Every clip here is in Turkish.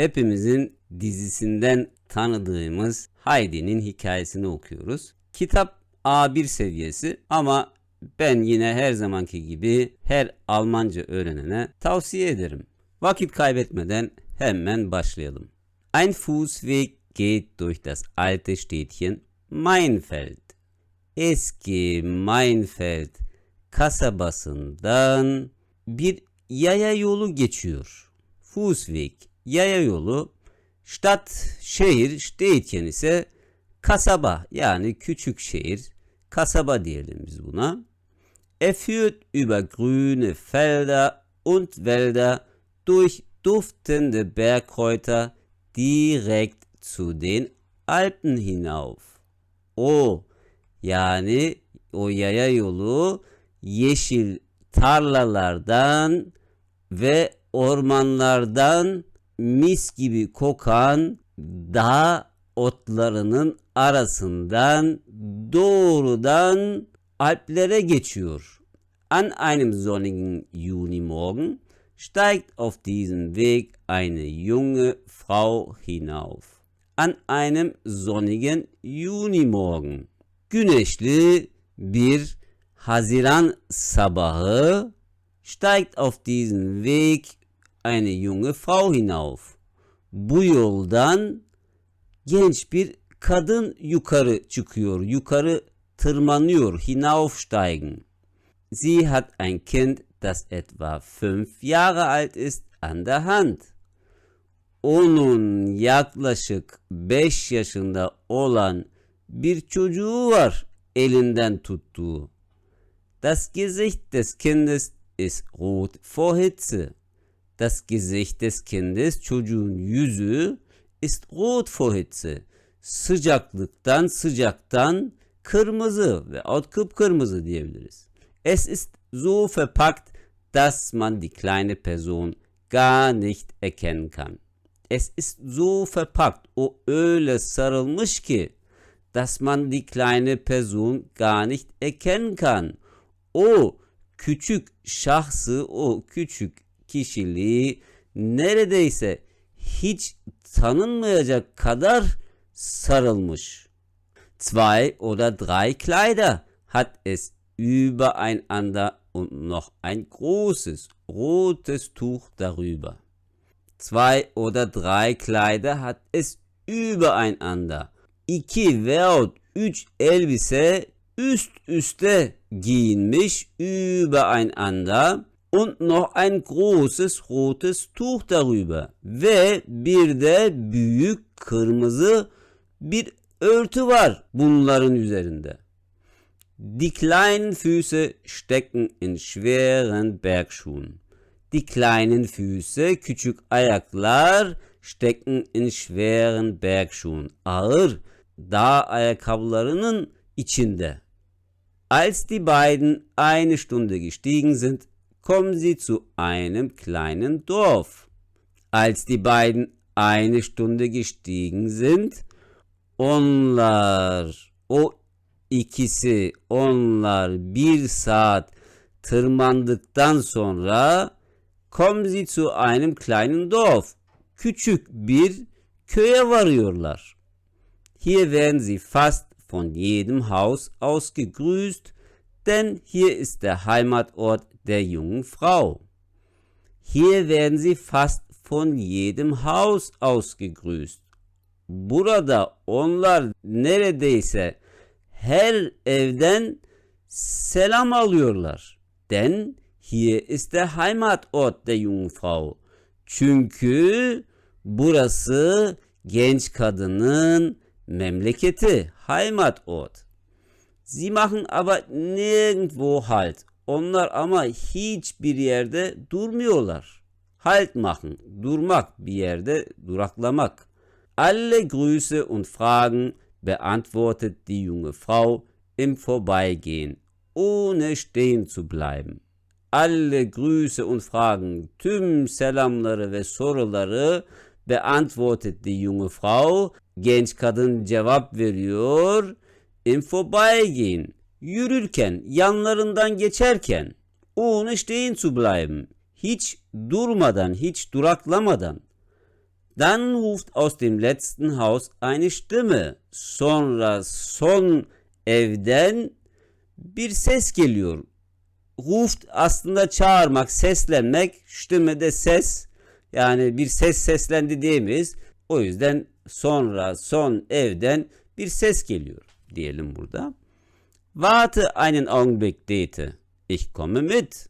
hepimizin dizisinden tanıdığımız Heidi'nin hikayesini okuyoruz. Kitap A1 seviyesi ama ben yine her zamanki gibi her Almanca öğrenene tavsiye ederim. Vakit kaybetmeden hemen başlayalım. Ein Fußweg geht durch das alte Städtchen Mainfeld. Eski Mainfeld kasabasından bir yaya yolu geçiyor. Fußweg yaya yolu, Stadt şehir, Städtchen ise kasaba yani küçük şehir, kasaba diyelim biz buna. Er führt über grüne Felder und Wälder durch duftende Bergkräuter direkt zu den Alpen hinauf. O yani o yaya yolu yeşil tarlalardan ve ormanlardan mis gibi kokan dağ otlarının arasından doğrudan Alplere geçiyor. An einem sonnigen Junimorgen steigt auf diesen Weg eine junge Frau hinauf. An einem sonnigen Junimorgen. Güneşli bir Haziran sabahı steigt auf diesen Weg eine junge Frau hinauf. Bu yoldan genç bir kadın yukarı çıkıyor, yukarı tırmanıyor, hinaufsteigen. Sie hat ein Kind, das etwa fünf Jahre alt ist, an der Hand. Onun yaklaşık 5 yaşında olan bir çocuğu var elinden tuttuğu. Das Gesicht des Kindes ist rot vor Hitze. Das Gesicht des Kindes, çocuğun yüzü, ist rot vor Hitze. Sıcaklıktan, sıcaktan kırmızı ve alt kıpkırmızı diyebiliriz. Es ist so verpackt, dass man die kleine Person gar nicht erkennen kann. Es ist so verpackt, o öyle sarılmış ki, dass man die kleine Person gar nicht erkennen kann. O küçük şahsı, o küçük kişiliği neredeyse hiç tanınmayacak kadar sarılmış. Zwei oder drei Kleider hat es übereinander und noch ein großes rotes Tuch darüber. Zwei oder drei Kleider hat es übereinander. İki veyahut üç elbise üst üste giyinmiş übereinander und noch ein großes rotes Tuch darüber. Ve bir de büyük kırmızı bir örtü var bunların üzerinde. Die kleinen Füße stecken in schweren Bergschuhen. Die kleinen Füße, küçük ayaklar, stecken in schweren Bergschuhen. Ağır dağ ayakkabılarının içinde. Als die beiden eine Stunde gestiegen sind, kommen sie zu einem kleinen Dorf. Als die beiden eine Stunde gestiegen sind, onlar, o ikisi, onlar bir saat tırmandıktan sonra kommen sie zu einem kleinen Dorf. Küçük bir köye varıyorlar. Hier werden sie fast von jedem Haus aus gegrüßt, denn hier ist der Heimatort der jungen Frau. Hier werden sie fast von jedem Haus aus gegrüßt. Burada onlar neredeyse her evden selam alıyorlar. Denn hier ist der Heimatort der jungen Frau. Çünkü burası genç kadının memleketi, Heimatort. Sie machen aber nirgendwo Halt. Onlar ama hiçbir yerde durmuyorlar. Halt machen, durmak, bir yerde duraklamak. Alle Grüße und Fragen beantwortet die junge Frau im Vorbeigehen, ohne stehen zu bleiben. Alle Grüße und Fragen, tüm selamları ve soruları beantwortet die junge Frau. Genç kadın cevap veriyor. Im Vorbeigehen, yürürken, yanlarından geçerken. Ohne stehen zu bleiben, hiç durmadan, hiç duraklamadan. Dann ruft aus dem letzten Haus eine Stimme. Sonra son evden bir ses geliyor. Ruft aslında çağırmak, seslenmek. Stimme de ses. Yani bir ses seslendi diyemeyiz. O yüzden sonra son evden bir ses geliyor diyelim burada. Warte einen Augenblick Dete. Ich komme mit.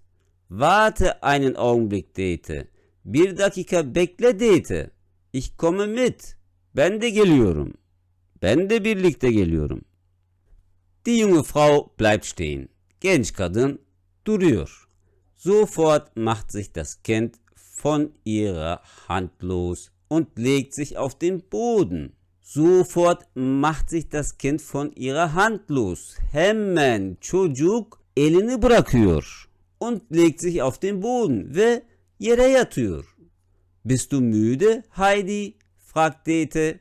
Warte einen Augenblick Dete. Bir dakika bekle Dete. Ich komme mit. Ben de geliyorum. Ben de birlikte geliyorum. Die junge Frau bleibt stehen. Genç kadın duruyor. Sofort macht sich das Kind von ihrer Hand los und legt sich auf den Boden. Sofort macht sich das Kind von ihrer Hand los. Hemen çocuk elini bırakıyor. Und legt sich auf den Boden ve yere yatıyor. Bist du müde Heidi? fragt Dete.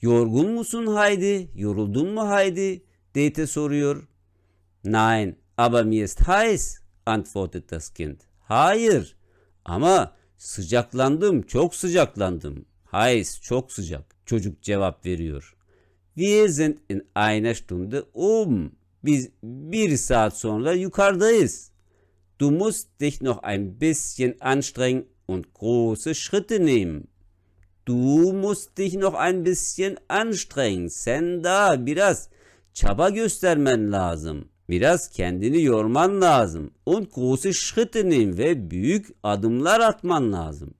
Yorgun musun Heidi? Yoruldun mu Heidi? Dete soruyor. Nein, aber mir ist heiß, antwortet das Kind. Hayır, ama sıcaklandım, çok sıcaklandım. Heiß, çok sıcak. Çocuk cevap veriyor. Wir sind in einer Stunde oben. Biz bir saat sonra yukarıdayız. Du musst dich noch ein bisschen anstrengen und große Schritte nehmen. Du musst dich noch ein bisschen anstrengen. Sen daha biraz çaba göstermen lazım. Biraz kendini yorman lazım. Und große Schritte nehmen ve büyük adımlar atman lazım.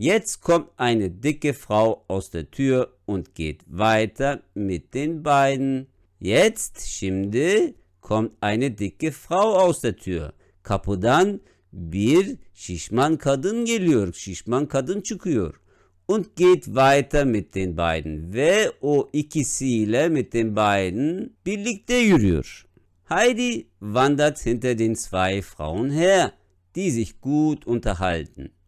Jetzt kommt eine dicke Frau aus der Tür und geht weiter mit den beiden. Jetzt, şimdi, kommt eine dicke Frau aus der Tür. Kapıdan bir şişman kadın geliyor. Şişman kadın çıkıyor. Und geht weiter mit den beiden. Ve o ikisiyle mit den beiden birlikte yürüyor. Heidi wandert hinter den zwei Frauen her, die sich gut unterhalten.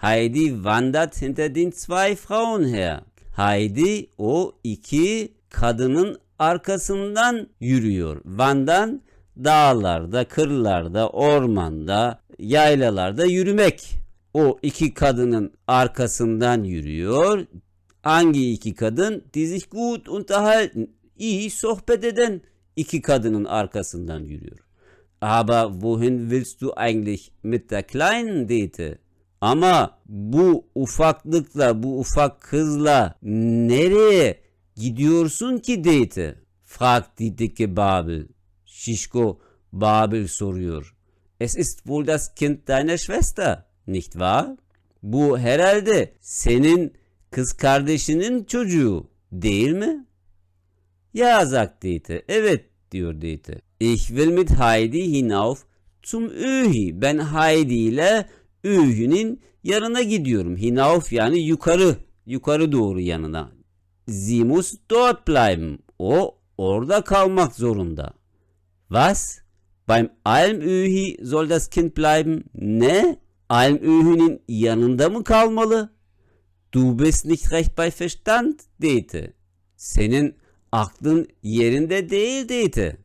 Heidi wandert hinter den zwei Frauen her. Heidi o iki kadının arkasından yürüyor. Vandan dağlarda, kırlarda, ormanda, yaylalarda yürümek. O iki kadının arkasından yürüyor. Hangi iki kadın? Die sich gut unterhalten. İyi sohbet eden iki kadının arkasından yürüyor. Aber wohin willst du eigentlich mit der kleinen Dete? Ama bu ufaklıkla, bu ufak kızla nereye gidiyorsun ki Dete? fragt die dicke Babel. Şişko Babel soruyor. Es ist wohl das Kind deiner Schwester, nicht wahr? Bu herhalde senin kız kardeşinin çocuğu değil mi? Ja, sagt Dete. Evet diyor Dete. Ich will mit Heidi hinauf zum Öhi. Ben Heidi ile Öhi'nin yanına gidiyorum. Hinauf yani yukarı, yukarı doğru yanına. Sie muss dort bleiben. O orada kalmak zorunda. Was? Beim Almöhi soll das Kind bleiben? Ne? Almöhi'nin yanında mı kalmalı? Du bist nicht recht bei Verstand, Dete. Senin aklın yerinde değil Dete.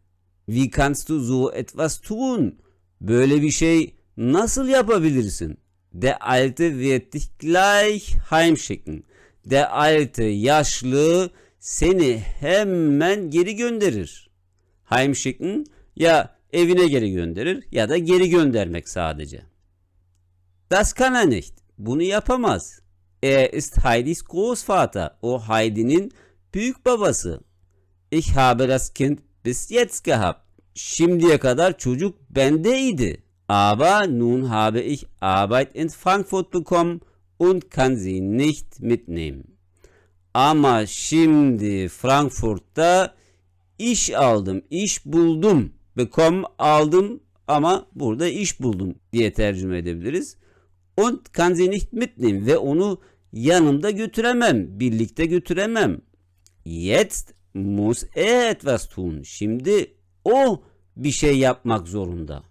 Wie kannst du so etwas tun? Böyle bir şey nasıl yapabilirsin? Der Alte wird dich gleich heimschicken. Der Alte yaşlı seni hemen geri gönderir. Heimschicken ya evine geri gönderir ya da geri göndermek sadece. Das kann er nicht. Bunu yapamaz. Er ist Heidis Großvater. O Heidi'nin büyük babası. Ich habe das Kind bis jetzt gehabt. Şimdiye kadar çocuk bendeydi. Aber nun habe ich Arbeit in Frankfurt bekommen und kann sie nicht mitnehmen. Ama şimdi Frankfurt'ta iş aldım, iş buldum. Bekommen aldım ama burada iş buldum diye tercüme edebiliriz. Und kann sie nicht mitnehmen ve onu yanımda götüremem, birlikte götüremem. Jetzt muss er etwas tun. Şimdi o bir şey yapmak zorunda.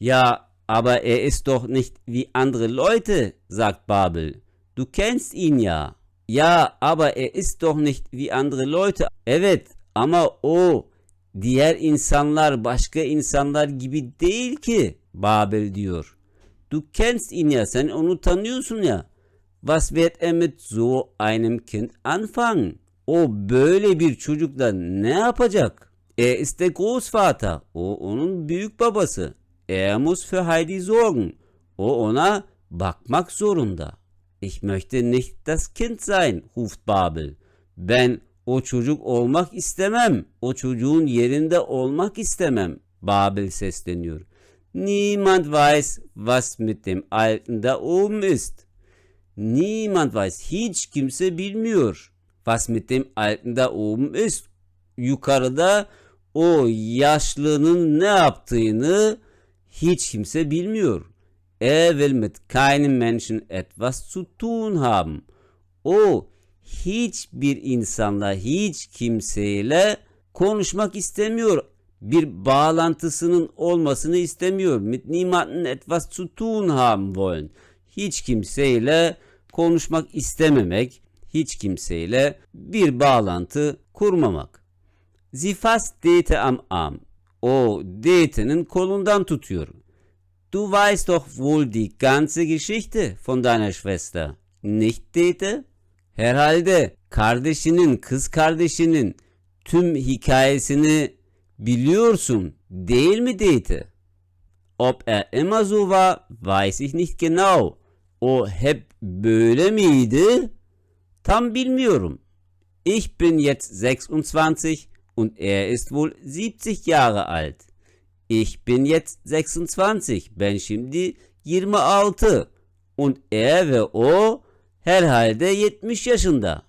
Ja, aber er ist doch nicht wie andere Leute, sagt Babel. Du kennst ihn ja. Ja, aber er ist doch nicht wie andere Leute. Evet, ama o diğer insanlar başka insanlar gibi değil ki Babel diyor. Du kennst ihn ja, sen onu tanıyorsun ya. Was wird er mit so einem Kind anfangen? O böyle bir çocukla ne yapacak? Er ist der Großvater. O onun büyük babası. Er muss für Heidi sorgen. O ona bakmak zorunda. Ich möchte nicht das Kind sein, ruft Babel. Ben o çocuk olmak istemem. O çocuğun yerinde olmak istemem. Babel sesleniyor. Niemand weiß, was mit dem Alten da oben ist. Niemand weiß, hiç kimse bilmiyor. Was mit dem Alten da oben ist. Yukarıda o yaşlının ne yaptığını hiç kimse bilmiyor. Er will mit keinem Menschen etwas zu tun haben. O hiçbir insanla, hiç kimseyle konuşmak istemiyor. Bir bağlantısının olmasını istemiyor. Mit niemanden etwas zu tun haben wollen. Hiç kimseyle konuşmak istememek, hiç kimseyle bir bağlantı kurmamak. Sie fasst Dete am Arm. O Dete'nin kolundan tutuyor. Du weißt doch wohl die ganze Geschichte von deiner Schwester, nicht Dete? Herhalde kardeşinin, kız kardeşinin tüm hikayesini biliyorsun, değil mi Dete? Ob er immer so war, weiß ich nicht genau. O hep böyle miydi? Tam bilmiyorum. Ich bin jetzt 26 und er ist wohl 70 Jahre alt. Ich bin jetzt 26, ben şimdi 26 und er ve o herhalde 70 yaşında.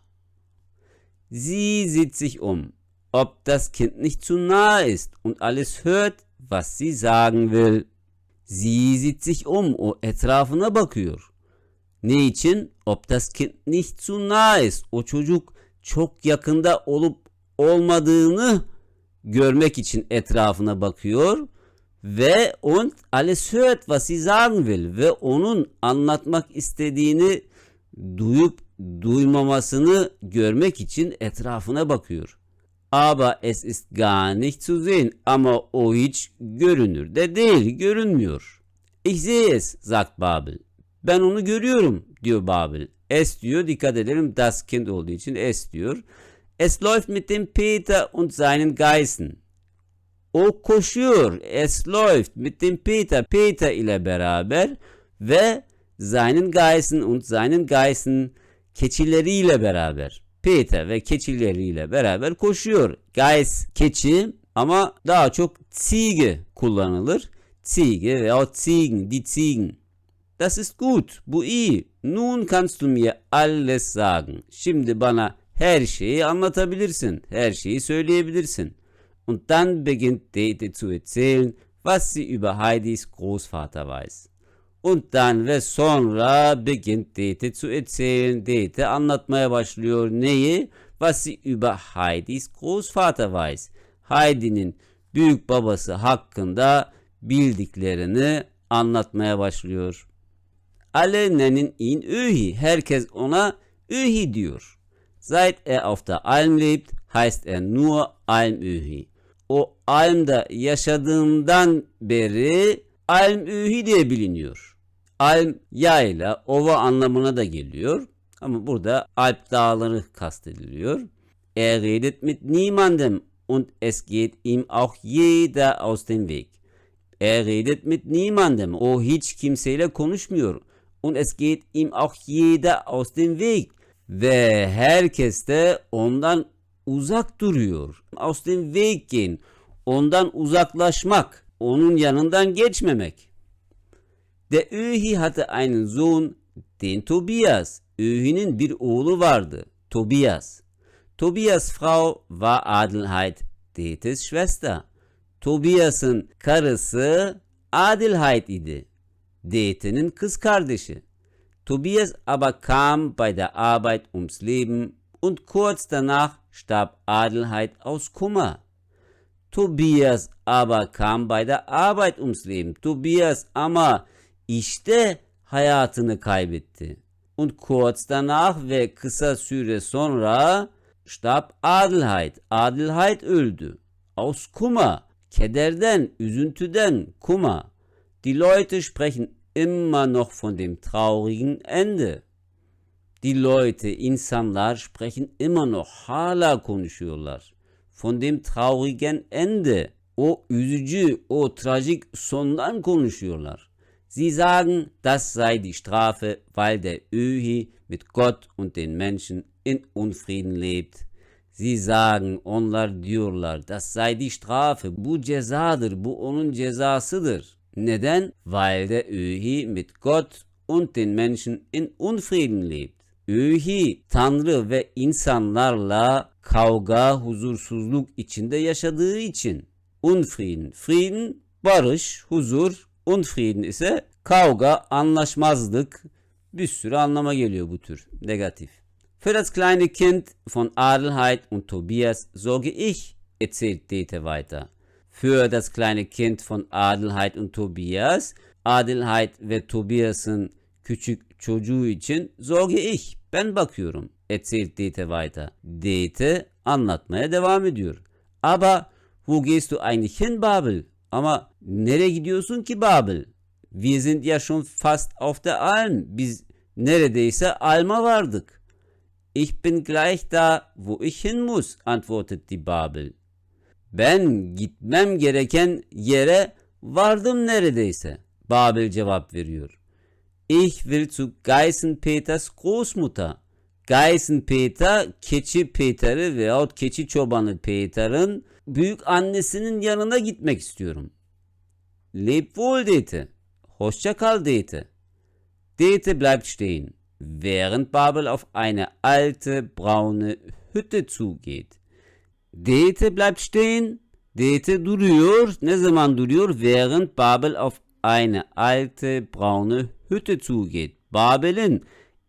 Sie sieht sich um, ob das Kind nicht zu nahe ist und alles hört, was sie sagen will. Sie sieht sich um, o etrafına bakıyor. Ne için? Ob das Kind nicht zu nahe ist. O çocuk çok yakında olup olmadığını görmek için etrafına bakıyor ve und alles hört was sie ve onun anlatmak istediğini duyup duymamasını görmek için etrafına bakıyor. Aber es ist gar nicht zu sehen ama o hiç görünür de değil, görünmüyor. Ich sehe es, sagt Babel. Ben onu görüyorum, diyor Babel. Es diyor, dikkat edelim das Kind olduğu için es diyor. Es läuft mit dem Peter und seinen Geißen. O koşuyor. Es läuft mit dem Peter. Peter ile beraber ve seinen Geißen und seinen Geißen keçileriyle beraber. Peter ve keçileriyle beraber koşuyor. Geis keçi ama daha çok Ziege kullanılır. Ziege veya Ziegen, die Ziegen. Das ist gut, bu iyi. Nun kannst du mir alles sagen. Şimdi bana her şeyi anlatabilirsin, her şeyi söyleyebilirsin. Und dann beginnt Dete zu erzählen, was sie über Heidis Großvater weiß. Und dann ve sonra beginnt Dete zu erzählen. Dete anlatmaya başlıyor neyi? Was sie über Heidis Großvater weiß. Heidi'nin büyük babası hakkında bildiklerini anlatmaya başlıyor. Alle nennen ihn Öhi. Herkes ona Öhi diyor. Seit er auf der Alm lebt, heißt er nur Almöhi. O Alm'da yaşadığından beri Almöhi diye biliniyor. Alm yayla, ova anlamına da geliyor. Ama burada Alp dağları kastediliyor. Er redet mit niemandem und es geht ihm auch jeder aus dem Weg. Er redet mit niemandem. O hiç kimseyle konuşmuyor. Und es geht ihm auch jeder aus dem Weg. Ve herkes de ondan uzak duruyor. Aus dem Weg gehen. Ondan uzaklaşmak. Onun yanından geçmemek. Der Öhi hatte einen Sohn, den Tobias. Öhi'nin bir oğlu vardı. Tobias. Tobias Frau war Adelheid, Detes Schwester. Tobias'ın karısı Adelheid idi. Dete'nin kız kardeşi. Tobias aber kam bei der Arbeit ums Leben und kurz danach starb Adelheid aus Kummer. Tobias aber kam bei der Arbeit ums Leben. Tobias ama işte hayatını kaybetti. Und kurz danach ve kısa süre sonra starb Adelheid. Adelheid öldü. Aus Kummer. Kederden, üzüntüden, Kummer. Die Leute sprechen immer noch von dem traurigen Ende. Die Leute, insanlar sprechen immer noch, hala konuşuyorlar. Von dem traurigen Ende, o üzücü, o trajik sondan konuşuyorlar. Sie sagen, das sei die Strafe, weil der Öhi mit Gott und den Menschen in Unfrieden lebt. Sie sagen, onlar diyorlar, das sei die Strafe, bu cezadır, bu onun cezasıdır. Neden? Weil der Öhi mit Gott und den Menschen in Unfrieden lebt. Öhi, Tanrı ve insanlarla kavga, huzursuzluk içinde yaşadığı için. Unfrieden, Frieden, barış, huzur, Unfrieden ise kavga, anlaşmazlık, bir sürü anlama geliyor bu tür negatif. Für das kleine Kind von Adelheid und Tobias sorge ich, erzählt Dete weiter. Für das kleine Kind von Adelheid und Tobias, Adelheid ve Tobias'ın küçük çocuğu için sorge ich, ben bakıyorum, erzählt Dete weiter. Dete anlatmaya devam ediyor. Aber wo gehst du eigentlich hin Babel? Ama nereye gidiyorsun ki Babel? Wir sind ja schon fast auf der Alm. Biz neredeyse Alm'a vardık. Ich bin gleich da, wo ich hin muss, antwortet die Babel. Ben gitmem gereken yere vardım neredeyse. Babel cevap veriyor. Ich will zu Geißenpeters Großmutter. Geißenpeter, keçi Peter'i veyahut keçi çobanı Peter'ın büyük annesinin yanına gitmek istiyorum. Leb wohl, Dete. Hoşça kal, Dete. Dete bleibt stehen, während Babel auf eine alte braune Hütte zugeht. Dete bleibt stehen. Dete duruyor. Ne zaman duruyor? Während Babel auf eine alte braune Hütte zugeht. Babel'in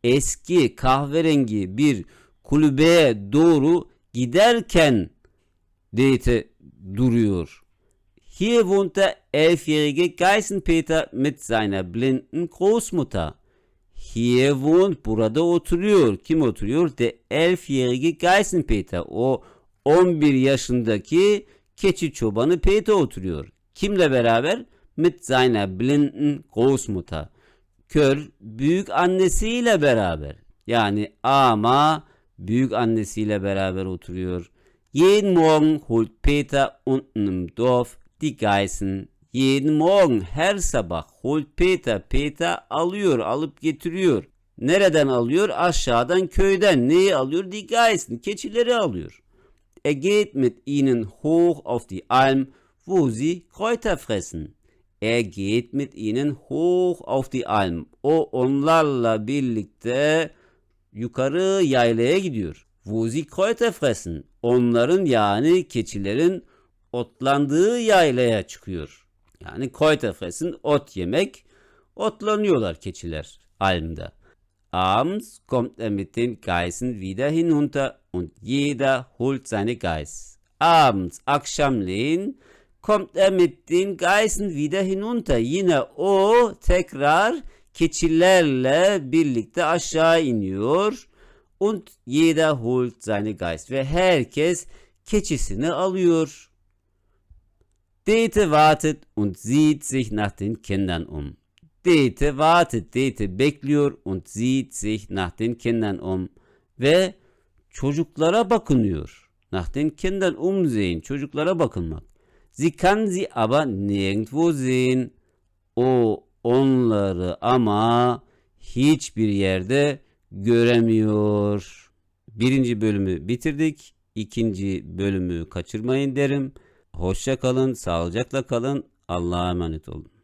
eski kahverengi bir kulübeye doğru giderken Dete duruyor. Hier wohnt der elfjährige Geißenpeter mit seiner blinden Großmutter. Hier wohnt, burada oturuyor. Kim oturuyor? Der elfjährige Geißenpeter. O 11 yaşındaki keçi çobanı Peter oturuyor. Kimle beraber? Mit seiner blinden Großmutter. Kör büyük annesiyle beraber. Yani ama büyük annesiyle beraber oturuyor. Jeden Morgen holt Peter unten im Dorf die Geißen. Jeden Morgen her sabah holt Peter. Peter alıyor, alıp getiriyor. Nereden alıyor? Aşağıdan köyden. Neyi alıyor? Die Geißen. Keçileri alıyor. Er geht mit ihnen hoch auf die Alm, wo sie Kräuter fressen. Er geht mit ihnen hoch auf die Alm. O onlarla birlikte yukarı yaylaya gidiyor. Wo sie Kräuter fressen. Onların yani keçilerin otlandığı yaylaya çıkıyor. Yani Kräuter fressen ot yemek. Otlanıyorlar keçiler Alm'da. Abends kommt er mit den Geißen wieder hinunter und jeder holt seine Geiß. Abends, akşamleyin kommt er mit den Geißen wieder hinunter. Yine o tekrar keçilerle birlikte aşağı iniyor. Und jeder holt seine Geiß. Ve herkes keçisini alıyor. Dete wartet und sieht sich nach den Kindern um. Dete wartet, Dete bekliyor und sieht sich nach den Kindern um. Ve çocuklara bakınıyor. Nach den Kindern umsehen, çocuklara bakınmak. Sie kann sie aber nirgendwo sehen. O onları ama hiçbir yerde göremiyor. Birinci bölümü bitirdik. İkinci bölümü kaçırmayın derim. Hoşça kalın, sağlıcakla kalın. Allah'a emanet olun.